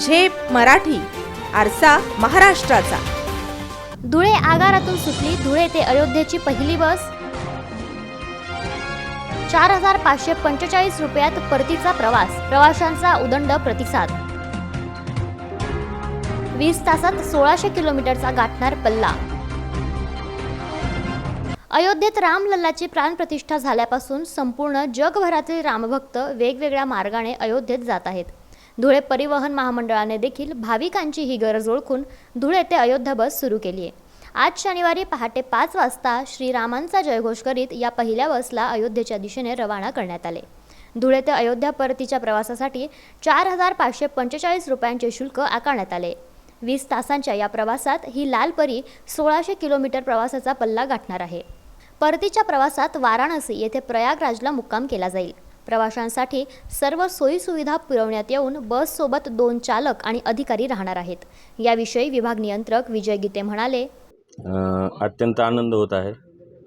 झेप मराठी आरसा महाराष्ट्राचा. धुळे आगारातून सुटली धुळे ते अयोध्येची पहिली बस. चार हजार पाचशे पंचेचाळीस रुपयात परतीचा प्रवास प्रवाशांचा उदंड प्रतिसाद. वीस तासात सोळाशे किलोमीटरचा गाठणार पल्ला. अयोध्येत रामलल्लाची प्राणप्रतिष्ठा झाल्यापासून संपूर्ण जगभरातील रामभक्त वेगवेगळ्या मार्गाने अयोध्येत जात आहेत. धुळे परिवहन महामंडळाने देखील भाविकांची ही गरज ओळखून धुळे ते अयोध्या बस सुरू केली आहे. आज शनिवारी पहाटे पाच वाजता श्रीरामांचा जयघोष करीत या पहिल्या बसला अयोध्येच्या दिशेने रवाना करण्यात आले. धुळे ते अयोध्या परतीच्या प्रवासासाठी चार हजार पाचशे पंचेचाळीस रुपयांचे शुल्क आकारण्यात आले. वीस तासांच्या या प्रवासात ही लाल परी सोळाशे किलोमीटर प्रवासाचा पल्ला गाठणार आहे. परतीच्या प्रवासात वाराणसी येथे प्रयागराजला मुक्काम केला जाईल. प्रवाशांसाठी सर्व सोयीसुविधा पुरवण्यात येऊन बससोबत दोन चालक आणि अधिकारी राहणार आहेत. याविषयी विभाग नियंत्रक विजय गीते म्हणाले अत्यंत आनंद होत आहे.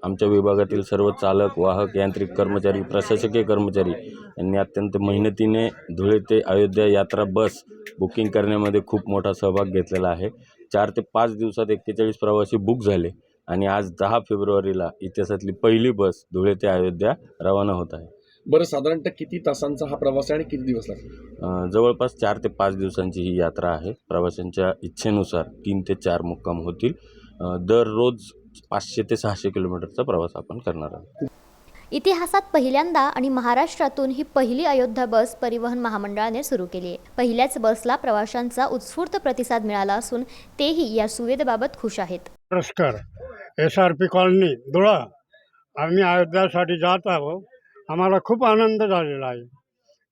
आमच्या विभागातील सर्व चालक वाहक यांत्रिक कर्मचारी प्रशासकीय कर्मचारी यांनी अत्यंत मेहनतीने धुळे ते अयोध्या यात्रा बस बुकिंग करण्यामध्ये खूप मोठा सहभाग घेतलेला आहे. चार ते पाच दिवसात एक्केचाळीस प्रवासी बुक झाले आणि आज दहा फेब्रुवारीला इतिहासातली पहिली बस धुळे ते अयोध्या रवाना होत आहे. बरं साधारणतः किती तासांचा हा प्रवास आहे आणि किती दिवस लागतात अ, जवळपास चार ते पाच दिवसांची ही यात्रा आहे. प्रवाशांच्या इच्छेनुसार तीन ते चार मुक्काम होतील. अ, दररोज पाचशे ते सहाशे किलोमीटरचा प्रवास आपण करणार आहोत. इतिहासात पहिल्यांदा आणि महाराष्ट्रातून ही पहिली अयोध्या बस परिवहन महामंडळाने सुरू केली आहे. पहिल्याच बसला प्रवाशांचा उत्स्फूर्त प्रतिसाद मिळाला असून तेही या सुविधेबाबत खुश आहेत. पुरस्कार एस आर पी कॉलनी धुळा. आम्ही अयोध्यासाठी जात आहोत. आम्हाला खूप आनंद झालेला आहे.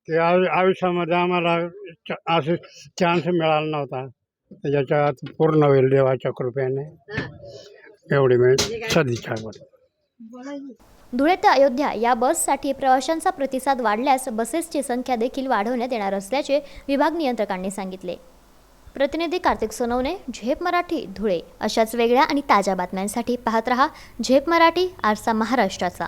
की आयु आयुष्यामध्ये आम्हाला असे चान्स मिळाला नव्हता. त्याच्यात पूर्ण होईल देवाच्या कृपेने. एवढी मिळेल सदिच्छा धुळे ते अयोध्या या बससाठी प्रवाशांचा प्रतिसाद वाढल्यास बसेसची संख्या देखील वाढवण्यात येणार असल्याचे विभाग नियंत्रकांनी सांगितले. प्रतिनिधी कार्तिक सोनवणे झेप मराठी धुळे. अशाच वेगळ्या आणि ताज्या बातम्यांसाठी पाहत रहा झेप मराठी आरसा महाराष्ट्राचा.